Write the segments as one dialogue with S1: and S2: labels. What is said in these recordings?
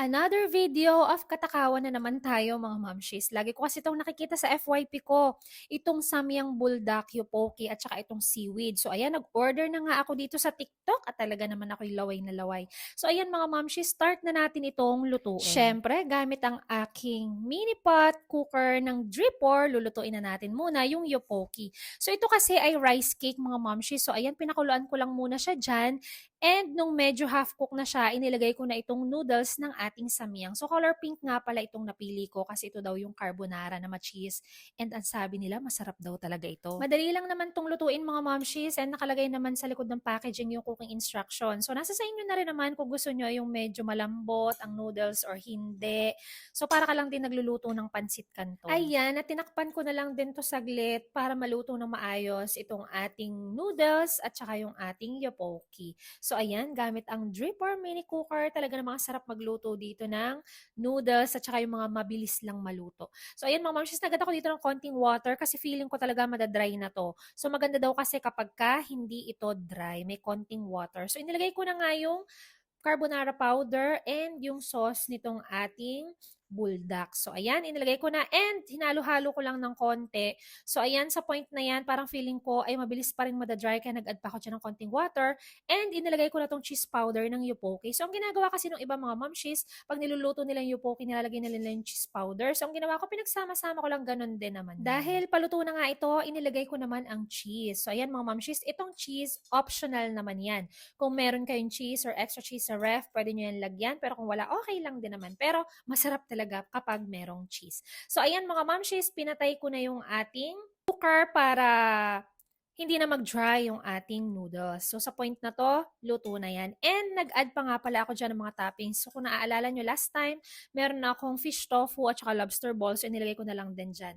S1: Another video of katakawan na naman tayo mga mamshis. Lagi ko kasi itong nakikita sa FYP ko. Itong samyang buldak, yupoki at saka itong seaweed. So ayan, nag-order na nga ako dito sa TikTok at talaga naman ako'y laway na laway. So ayan mga mamshis, start na natin itong lutuin. Siyempre, gamit ang aking mini pot cooker ng dripper, lulutuin na natin muna yung yupoki. So ito kasi ay rice cake mga mamshis. So ayan, pinakuluan ko lang muna siya dyan. And nung medyo half cook na siya, inilagay ko na itong noodles ng samyang. So color pink nga pala itong napili ko kasi ito daw yung carbonara na ma-cheese. And ang sabi nila, masarap daw talaga ito. Madali lang naman tong lutuin mga momshies and nakalagay naman sa likod ng packaging yung cooking instruction. So nasa sa inyo na rin naman kung gusto nyo yung medyo malambot ang noodles or hindi. So para ka lang din nagluluto ng pansit kanto. Ayan, at tinakpan ko na lang din to saglit para maluto ng maayos itong ating noodles at saka yung ating yopoki. So ayan, gamit ang dripper mini cooker, talaga namang sarap magluto dito ng noodles at saka yung mga mabilis lang maluto. So ayan mga mamshis, nagad ako dito ng konting water kasi feeling ko talaga madadry na to. So maganda daw kasi kapag ka hindi ito dry, may konting water. So inilagay ko na nga yung carbonara powder and yung sauce nitong ating buldak. So, ayan, inilagay ko na and hinalo-halo ko lang ng konti. So, ayan, sa point na yan, parang feeling ko ay mabilis pa rin madadry kaya nag-add pa ako dyan ng konting water and inilagay ko na tong cheese powder ng yupoki. So, ang ginagawa kasi ng iba mga mamshis, pag niluluto nila yung yupoki, nilalagay nila yung cheese powder. So, ang ginawa ko, pinagsama-sama ko lang ganun din naman. Dahil paluto na nga ito, inilagay ko naman ang cheese. So, ayan mga mamshis, itong cheese, optional naman yan. Kung meron kayong cheese or extra cheese sa ref, pwede nyo yan lagyan. Pero kung wala, okay lang din naman. Pero masarap talaga kapag merong cheese. So, ayan mga mamshis, pinatay ko na yung ating cooker para hindi na mag-dry yung ating noodles. So, sa point na to, luto na yan. And nag-add pa nga pala ako dyan ng mga toppings. So, kung naaalala nyo last time, meron na akong fish tofu at saka lobster balls. So, nilagay ko na lang din dyan.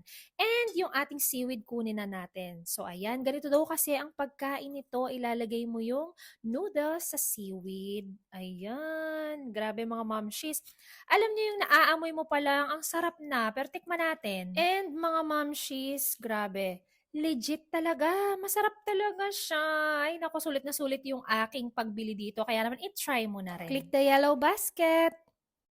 S1: And yung ating seaweed kunin na natin. So, ayan. Ganito daw kasi ang pagkain nito. Ilalagay mo yung noodles sa seaweed. Ayan. Grabe mga momshies. Alam niyo yung naaamoy mo pa lang, ang sarap na. Pero tikman natin. And mga momshies, grabe legit talaga. Masarap talaga siya. Ay, naku, sulit na sulit yung aking pagbili dito. Kaya naman, i-try mo na rin. Click the yellow basket.